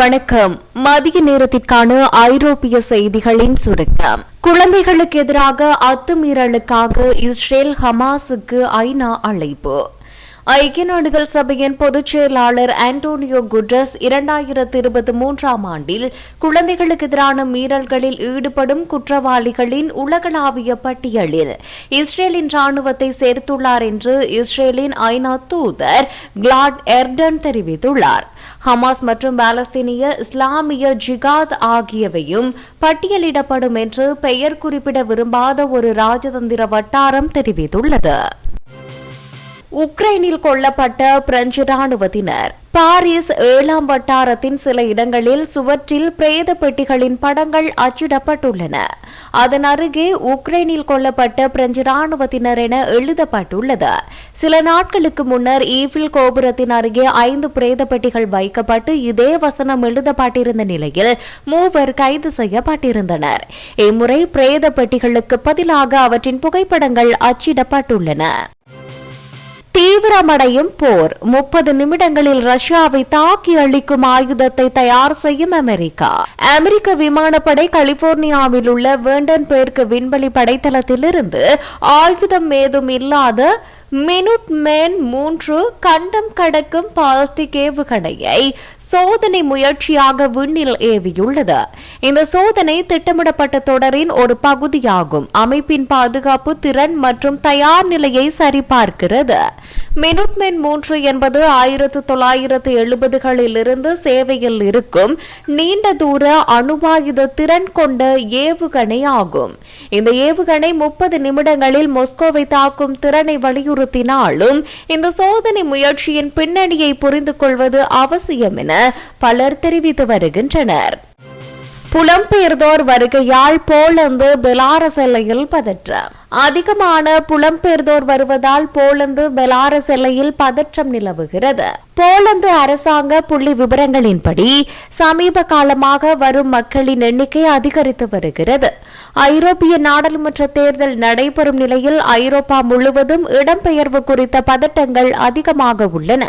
வணக்கம். மதிய நேரத்திற்கான ஐரோப்பிய செய்திகளின் சுருக்கம். குழந்தைகளுக்கு எதிராக அத்துமீறலுக்காக இஸ்ரேல் ஹமாஸுக்கு ஐநா அழைப்பு. ஐக்கிய நாடுகள் சபையின் பொதுச் செயலாளர் ஆண்டோனியோ குட்ரஸ் இரண்டாயிரத்து இருபத்தி மூன்றாம் ஆண்டில் குழந்தைகளுக்கு எதிரான மீறல்களில் ஈடுபடும் குற்றவாளிகளின் உலகளாவிய பட்டியலில் இஸ்ரேலின் ராணுவத்தை சேர்த்துள்ளார் என்று இஸ்ரேலின் ஐநா தூதர் கிளாட் எர்டன் தெரிவித்துள்ளார். ஹமாஸ் மற்றும் பாலஸ்தீனிய இஸ்லாமிய ஜிகாத் ஆகியவையும் பட்டியலிடப்படும் என்று பெயர் குறிப்பிட விரும்பாத ஒரு ராஜதந்திர வட்டாரம் தெரிவித்துள்ளது. உக்ரைனில் கொல்லப்பட்ட பிரெஞ்சு ராணுவத்தினர் பாரிஸ் ஏழாம் வட்டாரத்தின் சில இடங்களில் சுவற்றில் பிரேத பெட்டிகளின் படங்கள் அச்சிடப்பட்டுள்ளன. அதன் அருகே உக்ரைனில் கொல்லப்பட்ட பிரெஞ்சு ராணுவத்தினர் என எழுதப்பட்டுள்ளது. சில நாட்களுக்கு முன்னர் ஈஃபில் கோபுரத்தின் அருகே ஐந்து பிரேத பெட்டிகள் வைக்கப்பட்டு இதே வசனம் எழுதப்பட்டிருந்த நிலையில் மூவர் கைது செய்யப்பட்டிருந்தனர். இம்முறை பிரேத பெட்டிகளுக்கு பதிலாக அவற்றின் புகைப்படங்கள் அச்சிடப்பட்டுள்ளன. தீவிரமடையும் போர். முப்பது நிமிடங்களில் ரஷ்யாவை தாக்கி அளிக்கும் ஆயுதத்தை தயார் செய்யும் அமெரிக்கா. அமெரிக்க விமானப்படை கலிபோர்னியாவில் உள்ள வேண்டன் பேர்க்கு விண்வெளி படைத்தளத்திலிருந்து ஆயுதம் ஏதும் இல்லாத மினுட் மேன் மூன்று கண்டம் கடக்கும் பாஸ்டிக் ஏவுகணையை சோதனை முயற்சியாக விண்ணில் ஏவியுள்ளது. இந்த சோதனை திட்டமிடப்பட்ட தொடரின் ஒரு பகுதியாகும். அமைப்பின் பாதுகாப்பு திறன் மற்றும் தயார் நிலையை சரிபார்க்கிறது. மினுட்மென் மூன்று என்பது ஆயிரத்து தொள்ளாயிரத்து எழுபதுகளில் இருந்து சேவையில் இருக்கும் நீண்ட தூர அணுவாயுத திறன் கொண்ட ஏவுகணை ஆகும். இந்த ஏவுகணை முப்பது நிமிடங்களில் மொஸ்கோவை தாக்கும் திறனை வலியுறுத்தினாலும் இந்த சோதனை முயற்சியின் பின்னணியை புரிந்து கொள்வது அவசியம் என பலர் தெரிவித்து வருகின்றனர். புலம்பெயர்ந்தோர் வருகையால் போலந்து பெலாரஸ் எல்லையில் பதற்றம். அதிகமான புலம்பெயர்ந்தோர் வருவதால் போலந்து பெலாரஸ் எல்லையில் பதற்றம் நிலவுகிறது. போலந்து அரசாங்க புள்ளி விவரங்களின்படி சமீப காலமாக வரும் மக்களின் எண்ணிக்கை அதிகரித்து வருகிறது. ஐரோப்பிய நாடாளுமன்ற தேர்தல் நடைபெறும் நிலையில் ஐரோப்பா முழுவதும் இடம்பெயர்வு குறித்த பதட்டங்கள் அதிகமாக உள்ளன.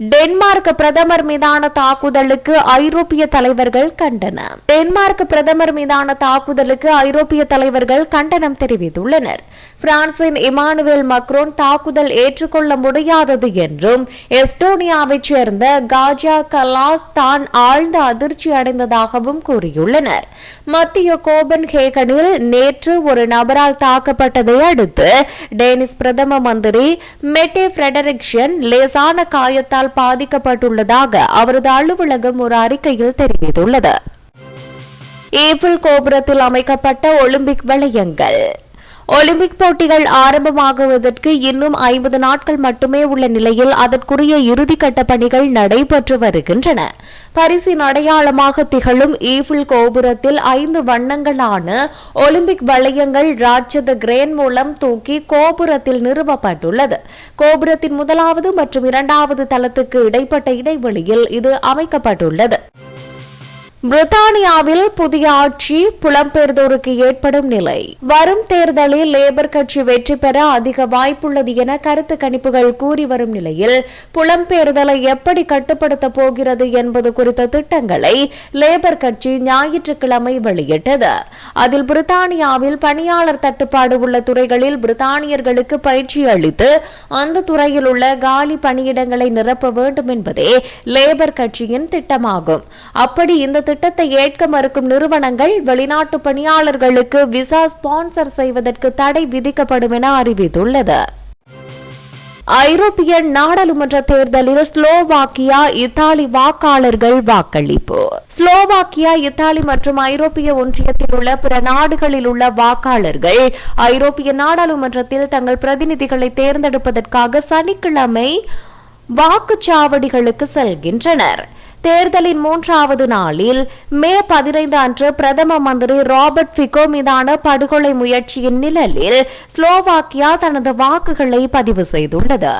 டென்மார்க் பிரதமர் மீதான தாக்குதலுக்கு ஐரோப்பிய தலைவர்கள் கண்டனம். டென்மார்க் பிரதமர் மீதான தாக்குதலுக்கு ஐரோப்பிய தலைவர்கள் கண்டனம் தெரிவித்துள்ளனர். பிரான்சின் இமானுவேல் மக்ரோன் தாக்குதல் ஏற்றுக்கொள்ள முடியாதது என்றும் எஸ்டோனியாவைச் சேர்ந்த காஜா கலாஸ் தான் ஆழ்ந்த அதிர்ச்சி அடைந்ததாகவும் கூறியுள்ளனர். மத்திய கோபன் ஹேகனில் நேற்று ஒரு நபரால் தாக்கப்பட்டதை அடுத்து டேனிஸ் பிரதம மந்திரி மெட்டே பிரெடரிக்ஷன் லேசான காயத்தால் பாதிக்கப்பட்டுள்ளதாக அவரது அலுவலகம் ஒரு அறிக்கையில் தெரிவித்துள்ளது. ஏபிள் கோபுரத்தில் அமைக்கப்பட்ட ஒலிம்பிக் வளையங்கள். ஒலிம்பிக் போட்டிகள் ஆரம்பமாகுவதற்கு இன்னும் ஐம்பது நாட்கள் மட்டுமே உள்ள நிலையில் அதற்குரிய இறுதிக்கட்ட பணிகள் நடைபெற்று வருகின்றன. பரிசின் அடையாளமாக திகழும் ஈஃபில் கோபுரத்தில் ஐந்து வண்ணங்களான ஒலிம்பிக் வளையங்கள் ராட்சத கிரேன் மூலம் தூக்கி கோபுரத்தில் நிறுவப்பட்டுள்ளது. கோபுரத்தின் முதலாவது மற்றும் இரண்டாவது தளத்துக்கு இடைப்பட்ட இடைவெளியில் இது அமைக்கப்பட்டுள்ளது. பிரித்தானியாவில் புதிய ஆட்சி புலம்பெயர்ந்தோருக்கு ஏற்படும் நிலை. வரும் தேர்தலில் லேபர் கட்சி வெற்றி பெற அதிக வாய்ப்புள்ளது என கருத்து கணிப்புகள் கூறி வரும் நிலையில் புலம்பெயர்தலை எப்படி கட்டுப்படுத்த போகிறது என்பது குறித்த திட்டங்களை லேபர் கட்சி ஞாயிற்றுக்கிழமை வெளியிட்டது. அதில் பிரித்தானியாவில் பணியாளர் தட்டுப்பாடு உள்ள துறைகளில் பிரித்தானியர்களுக்கு பயிற்சி அளித்து அந்த துறையில் உள்ள காலி பணியிடங்களை நிரப்ப வேண்டும் என்பதே லேபர் கட்சியின் திட்டமாகும். அப்படி இந்த திட்டத்தை ஏற்க மறுக்கும் நிறுவனங்கள் வெளிநாட்டு பணியாளர்களுக்கு விசா ஸ்பான்சர் செய்வதற்கு தடை விதிக்கப்படும் என அறிவித்துள்ளது. ஐரோப்பிய நாடாளுமன்ற தேர்தலில் ஸ்லோவாக்கியா இத்தாலி வாக்காளர்கள் வாக்களிப்பு. ஸ்லோவாக்கியா இத்தாலி மற்றும் ஐரோப்பிய ஒன்றியத்தில் உள்ள பிற நாடுகளில் உள்ள வாக்காளர்கள் ஐரோப்பிய நாடாளுமன்றத்தில் தங்கள் பிரதிநிதிகளை தேர்ந்தெடுப்பதற்காக சனிக்கிழமை வாக்குச்சாவடிகளுக்கு செல்கின்றனர். தேர்தலின் மூன்றாவது நாளில் மே பதினைந்து அன்று பிரதம மந்திரி ராபர்ட் பிகோ மீதான படுகொலை முயற்சியின் நிழலில் ஸ்லோவாக்கியா தனது வாக்குகளை பதிவு செய்துள்ளது.